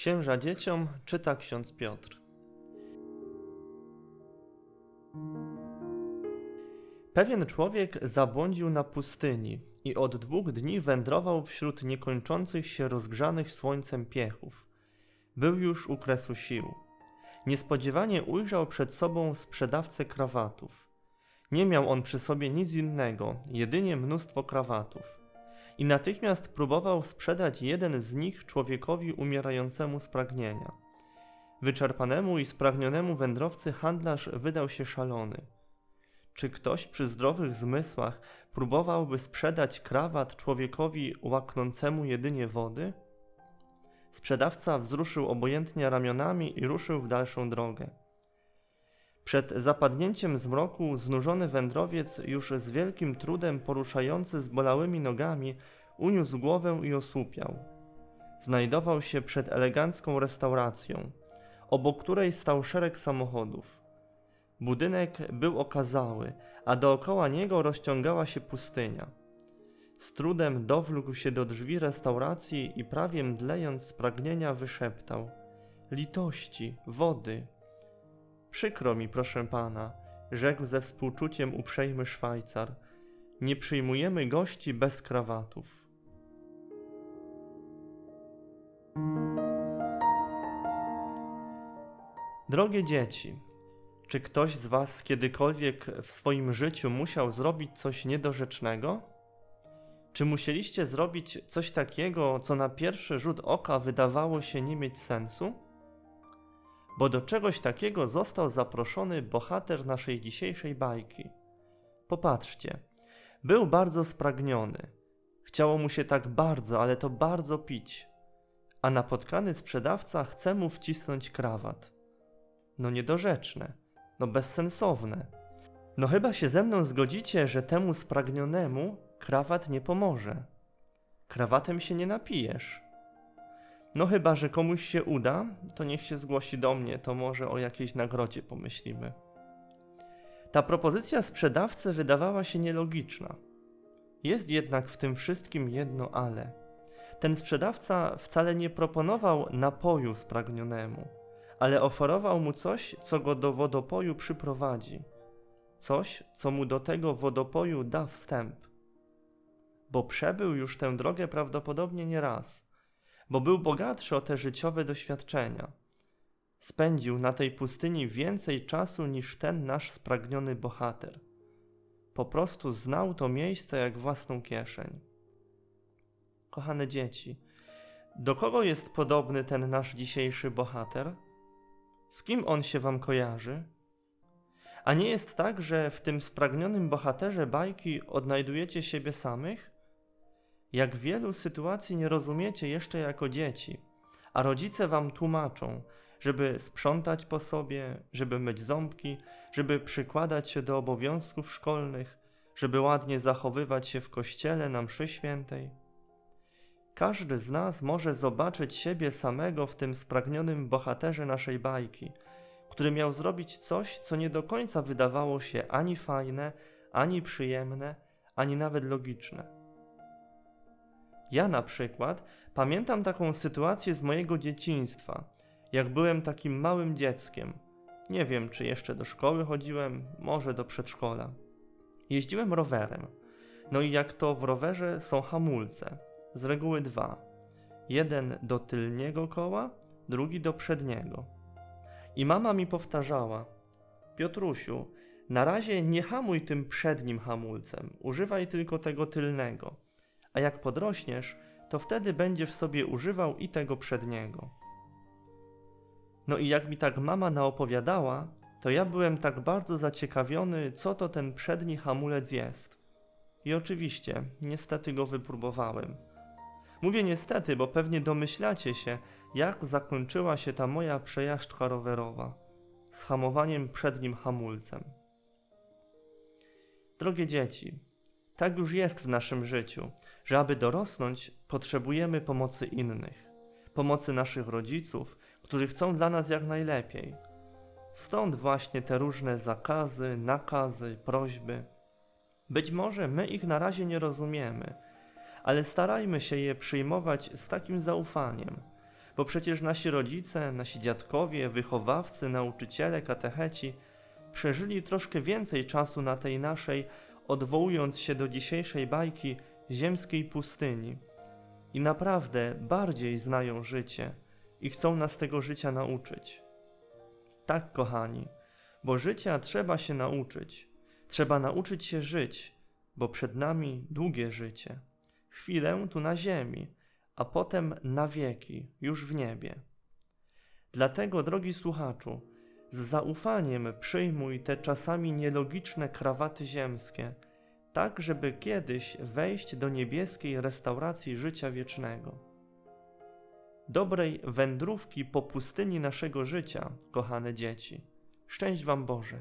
Księża dzieciom czyta ksiądz Piotr. Pewien człowiek zabłądził na pustyni i od dwóch dni wędrował wśród niekończących się rozgrzanych słońcem piechów. Był już u kresu sił. Niespodziewanie ujrzał przed sobą sprzedawcę krawatów. Nie miał on przy sobie nic innego, jedynie mnóstwo krawatów. I natychmiast próbował sprzedać jeden z nich człowiekowi umierającemu z pragnienia. Wyczerpanemu i spragnionemu wędrowcy handlarz wydał się szalony. Czy ktoś przy zdrowych zmysłach próbowałby sprzedać krawat człowiekowi łaknącemu jedynie wody? Sprzedawca wzruszył obojętnie ramionami i ruszył w dalszą drogę. Przed zapadnięciem zmroku znużony wędrowiec, już z wielkim trudem poruszający zbolałymi nogami, uniósł głowę i osłupiał. Znajdował się przed elegancką restauracją, obok której stał szereg samochodów. Budynek był okazały, a dookoła niego rozciągała się pustynia. Z trudem dowlógł się do drzwi restauracji i prawie mdlejąc z pragnienia wyszeptał: Litości, wody. Przykro mi, proszę pana, rzekł ze współczuciem uprzejmy Szwajcar. Nie przyjmujemy gości bez krawatów. Drogie dzieci, czy ktoś z Was kiedykolwiek w swoim życiu musiał zrobić coś niedorzecznego? Czy musieliście zrobić coś takiego, co na pierwszy rzut oka wydawało się nie mieć sensu? Bo do czegoś takiego został zaproszony bohater naszej dzisiejszej bajki. Popatrzcie, był bardzo spragniony. Chciało mu się tak bardzo, ale to bardzo pić. A napotkany sprzedawca chce mu wcisnąć krawat. No niedorzeczne, no bezsensowne. No chyba się ze mną zgodzicie, że temu spragnionemu krawat nie pomoże. Krawatem się nie napijesz. No chyba, że komuś się uda, to niech się zgłosi do mnie, to może o jakiejś nagrodzie pomyślimy. Ta propozycja sprzedawcy wydawała się nielogiczna. Jest jednak w tym wszystkim jedno ale. Ten sprzedawca wcale nie proponował napoju spragnionemu, ale oferował mu coś, co go do wodopoju przyprowadzi. Coś, co mu do tego wodopoju da wstęp. Bo przebył już tę drogę prawdopodobnie nie raz, bo był bogatszy o te życiowe doświadczenia. Spędził na tej pustyni więcej czasu niż ten nasz spragniony bohater. Po prostu znał to miejsce jak własną kieszeń. Kochane dzieci, do kogo jest podobny ten nasz dzisiejszy bohater? Z kim on się wam kojarzy? A nie jest tak, że w tym spragnionym bohaterze bajki odnajdujecie siebie samych? Jak wielu sytuacji nie rozumiecie jeszcze jako dzieci, a rodzice wam tłumaczą, żeby sprzątać po sobie, żeby myć ząbki, żeby przykładać się do obowiązków szkolnych, żeby ładnie zachowywać się w kościele na mszy świętej. Każdy z nas może zobaczyć siebie samego w tym spragnionym bohaterze naszej bajki, który miał zrobić coś, co nie do końca wydawało się ani fajne, ani przyjemne, ani nawet logiczne. Ja na przykład pamiętam taką sytuację z mojego dzieciństwa, jak byłem takim małym dzieckiem. Nie wiem, czy jeszcze do szkoły chodziłem, może do przedszkola. Jeździłem rowerem. No i jak to w rowerze są hamulce, z reguły dwa. Jeden do tylniego koła, drugi do przedniego. I mama mi powtarzała: Piotrusiu, na razie nie hamuj tym przednim hamulcem, używaj tylko tego tylnego a jak podrośniesz, to wtedy będziesz sobie używał i tego przedniego. No i jak mi tak mama naopowiadała, to ja byłem tak bardzo zaciekawiony, co to ten przedni hamulec jest. I oczywiście, niestety go wypróbowałem. Mówię niestety, bo pewnie domyślacie się, jak zakończyła się ta moja przejażdżka rowerowa z hamowaniem przednim hamulcem. Drogie dzieci, tak już jest w naszym życiu, że aby dorosnąć, potrzebujemy pomocy innych, pomocy naszych rodziców, którzy chcą dla nas jak najlepiej. Stąd właśnie te różne zakazy, nakazy, prośby. Być może my ich na razie nie rozumiemy, ale starajmy się je przyjmować z takim zaufaniem, Bo przecież nasi rodzice, nasi dziadkowie, wychowawcy, nauczyciele, katecheci przeżyli troszkę więcej czasu na tej naszej, odwołując się do dzisiejszej bajki, ziemskiej pustyni. I naprawdę bardziej znają życie i chcą nas tego życia nauczyć. Tak, kochani, bo życia trzeba się nauczyć. Trzeba nauczyć się żyć, bo przed nami długie życie. Chwilę tu na ziemi, a potem na wieki, już w niebie. Dlatego, drogi słuchaczu, z zaufaniem przyjmuj te czasami nielogiczne krawaty ziemskie, tak żeby kiedyś wejść do niebieskiej restauracji życia wiecznego. Dobrej wędrówki po pustyni naszego życia, kochane dzieci. Szczęść Wam Boże.